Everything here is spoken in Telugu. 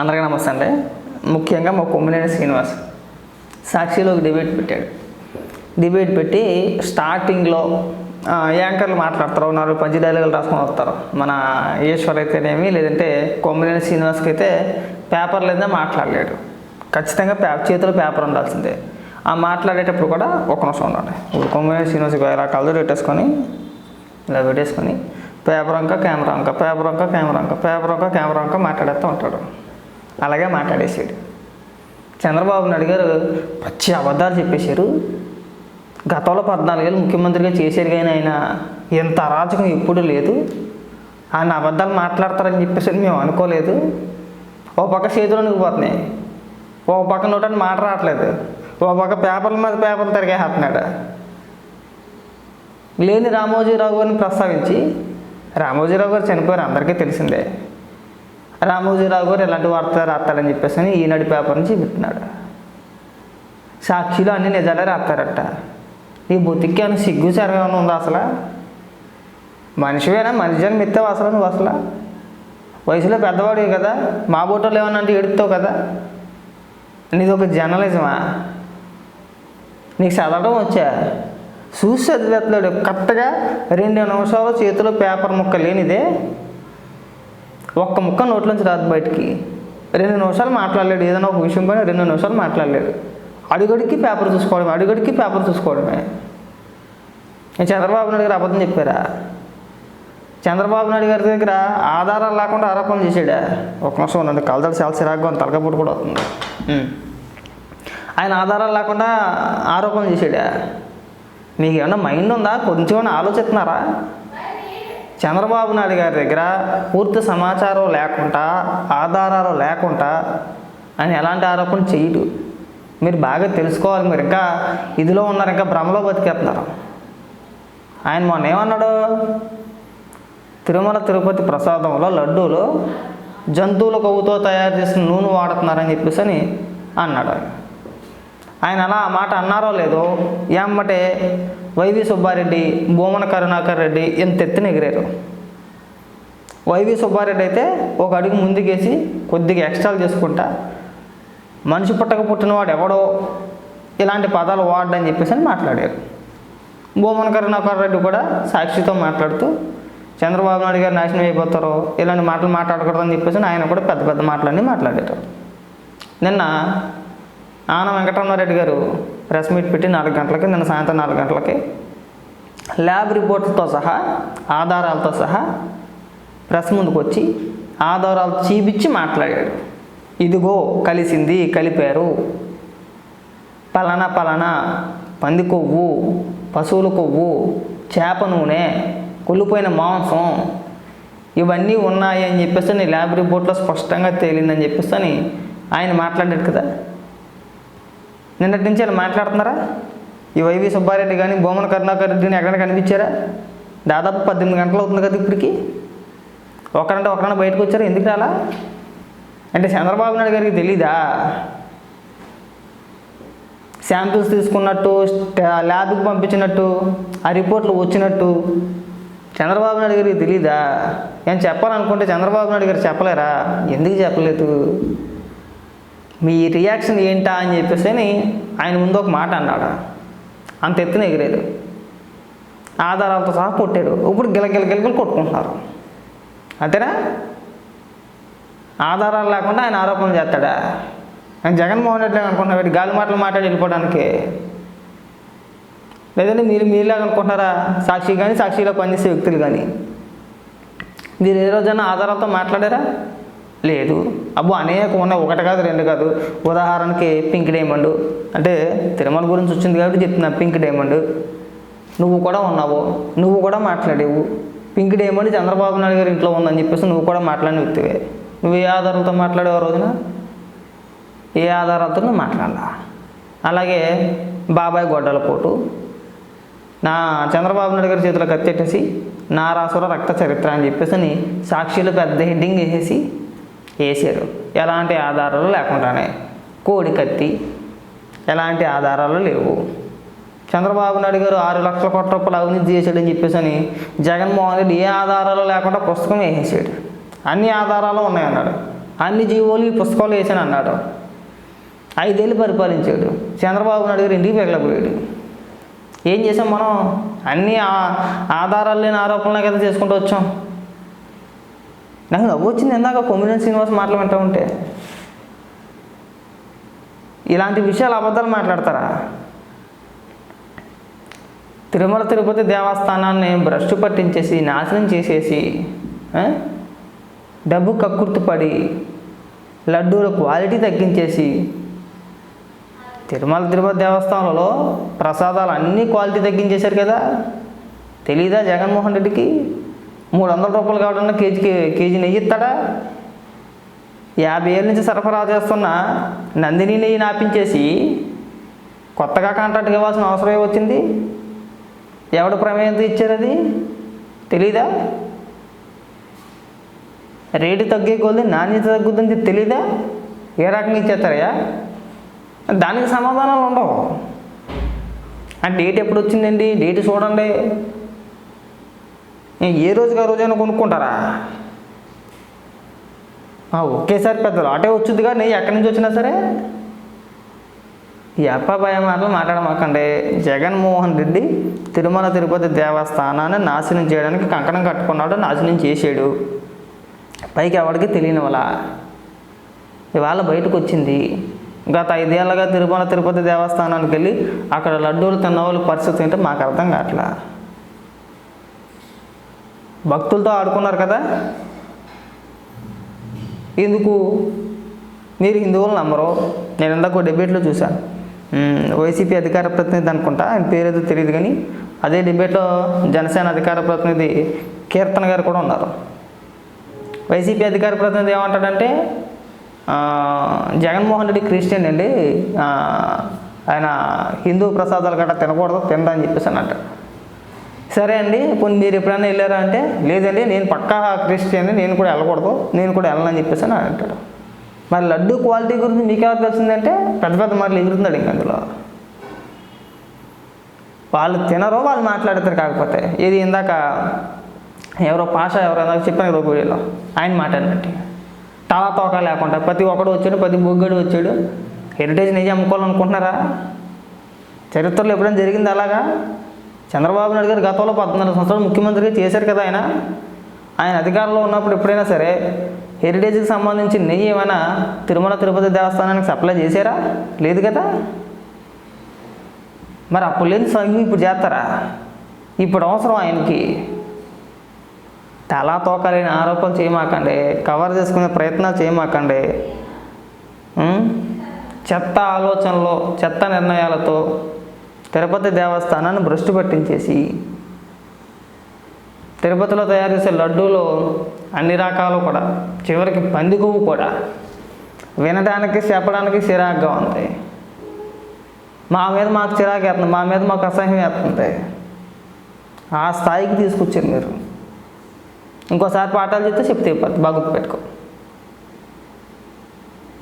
అందరికీ నమస్తే అండి. ముఖ్యంగా మా కొమ్మినేని శ్రీనివాస్ సాక్షిలో ఒక డిబేట్ పెట్టాడు. డిబేట్ పెట్టి స్టార్టింగ్లో యాంకర్లు మాట్లాడతారు నాలుగు పంచి డైలాగులు రాసుకొని వస్తారు. మన ఈశ్వర్ అయితేనేమి లేదంటే కొమ్మినేని శ్రీనివాస్కి అయితే పేపర్ లేదా మాట్లాడలేడు. ఖచ్చితంగా పే చేతిలో పేపర్ ఉండాల్సిందే. ఆ మాట్లాడేటప్పుడు కూడా ఒక నిమిషం ఉండండి. ఇప్పుడు కొమ్మినేని శ్రీనివాస్ ఇలా కలదు పెట్టేసుకొని ఇలా పెట్టేసుకొని పేపర్ అంక కెమెరా అంక పేపర్ అంక కెమెరా అంక పేపర్ అంక కెమెరా అంక మాట్లాడేస్తూ ఉంటాడు. అలాగే మాట్లాడేసాడు చంద్రబాబు నాయుడు గారు పచ్చి అబద్ధాలు చెప్పేశారు. గతంలో పద్నాలుగేళ్ళు ముఖ్యమంత్రిగా చేశారు కానీ ఆయన ఎంత అరాచకం ఎప్పుడూ లేదు. ఆయన అబద్ధాలు మాట్లాడతారని చెప్పేసి మేము అనుకోలేదు. ఓ పక్క చేతిలో నిగిపోతున్నాయి ఓ పక్క నోటని మాట రావట్లేదు. ఓ పక్క పేపర్ల మీద పేపర్లు తిరిగేస్తున్నాడు. లేని రామోజీరావు గారిని ప్రస్తావించి రామోజీరావు గారు చనిపోయారు. అందరికీ తెలిసిందే. రామోజీరావు గారు ఎలాంటి వార్త రాస్తాడని చెప్పేసి అని ఈనాడు పేపర్ నుంచి పెట్టినాడు సాక్షిలో అన్ని నిజాలే రాస్తారట. నీ బతికి అని సిగ్గు సరగా ఉందా అసలు? మనిషివేనా? మనిషి అని మెత్తావు అసలు నువ్వు అసలు? వయసులో పెద్దవాడివి కదా. మా బోటోలు ఏమన్నా అంటే ఎడుతావు కదా? నీది ఒక జర్నలిజమా? నీకు చదవడం వచ్చా? చూసి చదివేస్తున్నాడు కరెక్ట్గా రెండు నిమిషాలు చేతిలో పేపర్ ముక్క లేనిదే ఒక్క ముక్క నోట్లోంచి రాదు బయటికి. రెండు నిమిషాలు మాట్లాడలేడు. ఏదైనా ఒక విషయం పైన రెండు నిమిషాలు మాట్లాడలేడు. అడుగడికి పేపర్ చూసుకోవడమే అడుగడికి పేపర్ చూసుకోవడమే. చంద్రబాబు నాయుడు గారు అబద్ధం చెప్పారా? చంద్రబాబు నాయుడు గారి దగ్గర ఆధారాలు లేకుండా ఆరోపణలు చేశాడా? ఒక నిమిషం ఉండండి. కలదలు చాలా చిరాగ్గా ఉంది. తలకపూట కూడా వస్తుంది. ఆయన ఆధారాలు లేకుండా ఆరోపణలు చేశాడా? మీకు ఏమన్నా మైండ్ ఉందా? కొంచెం ఆలోచిస్తున్నారా? చంద్రబాబు నాయుడు గారి దగ్గర పూర్తి సమాచారం లేకుండా ఆధారాలు లేకుండా ఆయన ఎలాంటి ఆరోపణ చేయడు. మీరు బాగా తెలుసుకోవాలి మీరు ఇంకా ఇదిలో ఉన్నారు ఇంకా భ్రమలో బతికేస్తున్నారు. ఆయన మొన్న ఏమన్నాడు? తిరుమల తిరుపతి ప్రసాదంలో లడ్డూలు జంతువుల కొవ్వుతో తయారు చేసిన నూనె వాడుతున్నారని చెప్పేసి అని అన్నాడు ఆయన. ఆయన అలా ఆ మాట అన్నారో లేదో ఏమంటే వైవి సుబ్బారెడ్డి భూమన కరుణాకర్ రెడ్డి ఎంత ఎత్తున ఎగిరారు. వైవి సుబ్బారెడ్డి అయితే ఒక అడుగు ముందుకేసి కొద్దిగా ఎక్స్ట్రాలు చేసుకుంటా మనిషి పుట్టక పుట్టినవాడు ఎవడో ఇలాంటి పదాలు వాడని చెప్పేసి అని మాట్లాడారు. భూమన కరుణాకర్ రెడ్డి కూడా సాక్షితో మాట్లాడుతూ చంద్రబాబు నాయుడు గారు నాశనం అయిపోతారో ఇలాంటి మాటలు మాట్లాడకూడదని చెప్పేసి ఆయన కూడా పెద్ద పెద్ద మాటలన్నీ మాట్లాడారు. నిన్న ఆన వెంకటరమణారెడ్డి గారు ప్రెస్ మీట్ పెట్టి నాలుగు గంటలకి నిన్న సాయంత్రం నాలుగు గంటలకి. ల్యాబ్ రిపోర్ట్లతో సహా ఆధారాలతో సహా ప్రెస్ ముందుకు వచ్చి ఆధారాలు చూపించి మాట్లాడాడు. ఇదిగో కలిసింది కలిపారు. పలానా పలానా పంది కొవ్వు పశువుల కొవ్వు చేప నూనె కుళ్ళిపోయిన మాంసం ఇవన్నీ ఉన్నాయి అని చెప్పేసి ల్యాబ్ రిపోర్ట్లో స్పష్టంగా తేలిందని చెప్పేసి అని ఆయన మాట్లాడాడు కదా. నిన్నటి నుంచి ఇలా మాట్లాడుతున్నారా? ఈ వైవి సుబ్బారెడ్డి కానీ బొమ్మల కరుణాకర్ రెడ్డిని ఎక్కడైనా కనిపించారా? దాదాపు పద్దెనిమిది గంటలు అవుతుంది కదా ఇప్పటికి. ఒకరంటే ఒకరన్నా బయటకు వచ్చారా? ఎందుకు రాలా? అంటే చంద్రబాబు నాయుడు గారికి తెలీదా? శాంపిల్స్ తీసుకున్నట్టు ల్యాబ్కి పంపించినట్టు ఆ రిపోర్ట్లు వచ్చినట్టు. చంద్రబాబు నాయుడు గారికి తెలీదా? ఏం చెప్పాలనుకుంటే చంద్రబాబు నాయుడు గారు చెప్పలేరా? ఎందుకు చెప్పలేదు? మీ రియాక్షన్ ఏంటా అని చెప్పేసి అని ఆయన ముందు ఒక మాట అన్నాడు. అంత ఎత్తున ఎగిరేది. ఆధారాలతో సహా కొట్టాడు. ఇప్పుడు గిలగిల గిలగిల కొట్టుకుంటున్నారు. అంతేనా? ఆధారాలు లేకుండా ఆయన ఆరోపణలు చేస్తాడా? ఆయన జగన్మోహన్ రెడ్డి అనుకుంటున్నా వీటి గాలి మాటలు మాట్లాడి వెళ్ళిపోవడానికి. లేదంటే మీరు మీలాగా అనుకుంటున్నారా? సాక్షి కానీ సాక్షిలో పనిచేసే వ్యక్తులు కానీ మీరు ఏ రోజైనా ఆధారాలతో మాట్లాడారా? లేదు. అబ్బో అనేక ఉన్నాయి. ఒకటి కాదు రెండు కాదు. ఉదాహరణకి పింక్ డైమండ్. అంటే తిరుమల గురించి వచ్చింది కాబట్టి చెప్తున్నా పింక్ డైమండ్. నువ్వు కూడా ఉన్నావు. నువ్వు కూడా మాట్లాడేవు. పింక్ డైమండ్ చంద్రబాబు నాయుడు గారి ఇంట్లో ఉందని చెప్పేసి నువ్వు కూడా మాట్లాడిన వ్యక్తివే. నువ్వు ఏ ఆధారాలతో మాట్లాడేవు రోజున? ఏ ఆధారాలతో నువ్వు మాట్లాడాలా? అలాగే బాబాయ్ గొడ్డల పోటు. నా చంద్రబాబు నాయుడు గారి చేతిలో కత్తెట్టేసి నారాసుర రక్త చరిత్ర అని చెప్పేసి అని పెద్ద హెడ్డింగ్ వేసేసి వేశారు. ఎలాంటి ఆధారాలు లేకుండానే కోడి కత్తి ఎలాంటి ఆధారాలు లేవు. చంద్రబాబు నాయుడు గారు ఆరు లక్షల కోట్ల రూపాయలు అవినీతి చేశాడని చెప్పేసి అని జగన్మోహన్ రెడ్డి ఏ ఆధారాలు లేకుండా పుస్తకం వేసేసాడు. అన్ని ఆధారాలు ఉన్నాయన్నాడు. అన్ని జీవోలు ఈ పుస్తకాలు వేసాను అన్నాడు. ఐదేళ్ళు పరిపాలించాడు. చంద్రబాబు నాయుడు గారు ఇంటికి పెగలపోయాడు ఏం చేసాం మనం? అన్ని ఆ- ఆధారాలు లేని ఆరోపణలే కదా చేసుకుంటూ వచ్చాం. నాకు నవ్వు వచ్చింది ఎందాక కొమ్మినేని శ్రీనివాస్ మాటలు వింటూ ఉంటే. ఇలాంటి విషయాలు అబద్ధాలు మాట్లాడతారా? తిరుమల తిరుపతి దేవస్థానాన్ని భ్రష్టు పట్టించేసి నాశనం చేసేసి డబ్బు కక్కుర్తిపడి లడ్డూల క్వాలిటీ తగ్గించేసి తిరుమల తిరుపతి దేవస్థానంలో ప్రసాదాలు అన్నీ క్వాలిటీ తగ్గించేశారు కదా? తెలీదా జగన్మోహన్ రెడ్డికి? మూడు వందల రూపాయలు కావాలన్నా కేజీకి కేజీ నెయ్యి ఇస్తాడా? యాభై ఏళ్ళ నుంచి సరఫరా చేస్తున్న నందిని నెయ్యి నాపించేసి కొత్తగా కాంట్రాక్ట్ ఇవ్వాల్సిన అవసరం వచ్చింది ఎవడు ప్రమేయంతో ఇచ్చారు అది? తెలీదా? రేటు తగ్గే కొద్ది నాణ్యత తగ్గుతుంది తెలీదా? ఏ రకంగా ఇచ్చేస్తారయ్యా? దానికి సమాధానాలు ఉండవు. ఆ డేట్ ఎప్పుడు వచ్చిందండి డేట్ చూడండి. ఏ రోజుగా రోజైనా కొనుక్కుంటారా? ఒకేసారి పెద్దలు. అటే వచ్చుద్దిగా నెయ్యి ఎక్కడి నుంచి వచ్చినా సరే. ఈ అప్పాబాయ మాటలు మాట్లాడమాకండి. జగన్మోహన్ రెడ్డి తిరుమల తిరుపతి దేవస్థానాన్ని నాశనం చేయడానికి కంకణం కట్టుకున్నాడు నాశనం చేసాడు పైకి ఎవరికి తెలియని వాళ్ళ. ఇవాళ బయటకు వచ్చింది. గత ఐదేళ్ళగా తిరుమల తిరుపతి దేవస్థానానికి వెళ్ళి అక్కడ లడ్డూలు తిన్న వాళ్ళ పరిస్థితి ఏంటో మాకు అర్థం కావట్లా. భక్తులతో ఆడుకున్నారు కదా? ఎందుకు? మీరు హిందువులు నమ్మరు. నేను ఇందాక డిబేట్లో చూశాను. వైసీపీ అధికార ప్రతినిధి అనుకుంటా ఆయన పేరేదో తెలియదు కానీ అదే డిబేట్లో జనసేన అధికార ప్రతినిధి కీర్తన గారు కూడా ఉన్నారు. వైసీపీ అధికార ప్రతినిధి ఏమంటాడంటే జగన్మోహన్ రెడ్డి క్రిస్టియన్ అండి. ఆయన హిందూ ప్రసాదాలు గట్రా తినకూడదు తినడం అని చెప్పేసి అని అంటాడు. సరే అండి ఇప్పుడు మీరు ఎప్పుడైనా వెళ్ళారా అంటే లేదండి నేను పక్కా క్రిస్టియన్ నేను కూడా వెళ్ళకూడదు నేను కూడా వెళ్ళనని చెప్పేసి అని అంటాడు. మరి లడ్డు క్వాలిటీ గురించి మీకు తెలిసిందంటే పెద్ద పెద్ద మాటలు ఎగురుతున్నాడు ఇంక అందులో. వాళ్ళు తినరో వాళ్ళు మాట్లాడతారు కాకపోతే. ఇది ఇందాక ఎవరో పాష ఎవరో ఇందాక చెప్పాను కదా వీడియోలో ఆయన మాట్లాడినట్టు. తలా తోక లేకుండా ప్రతి ఒక్కడు వచ్చాడు ప్రతి బొగ్గడు వచ్చాడు. హెరిటేజ్ నిజం అమ్ముకోవాలనుకుంటున్నారా? చరిత్రలో ఎప్పుడైనా జరిగింది అలాగా? చంద్రబాబు నాయుడు గారు గతంలో పద్నాలుగు సంవత్సరాలు ముఖ్యమంత్రిగా చేశారు కదా ఆయన. ఆయన అధికారంలో ఉన్నప్పుడు ఎప్పుడైనా సరే హెరిటేజ్కి సంబంధించి నెయ్యి ఏమైనా తిరుమల తిరుపతి దేవస్థానానికి సప్లై చేశారా? లేదు కదా? మరి అప్పుడు లేని సంఘం ఇప్పుడు చేస్తారా? ఇప్పుడు అవసరం ఆయనకి. తలా తోకలేని ఆరోపణలు చేయమాకండి. కవర్ చేసుకునే ప్రయత్నాలు చేయమాకండి. చెత్త ఆలోచనలో చెత్త నిర్ణయాలతో తిరుపతి దేవస్థానాన్ని భ్రష్టు పట్టించేసి తిరుపతిలో తయారు చేసే లడ్డూలో అన్ని రకాలు కూడా చివరికి పంది కొవ్వు కూడా వినడానికి చెప్పడానికి చిరాగ్గా ఉంది. మా మీద మాకు చిరాకు వేస్తుంది మా మీద మాకు అసహ్యం వేస్తుంది. ఆ స్థాయికి తీసుకొచ్చారు మీరు. ఇంకోసారి పాఠాలు చెప్తే చెప్తే బాగుపెట్టుకో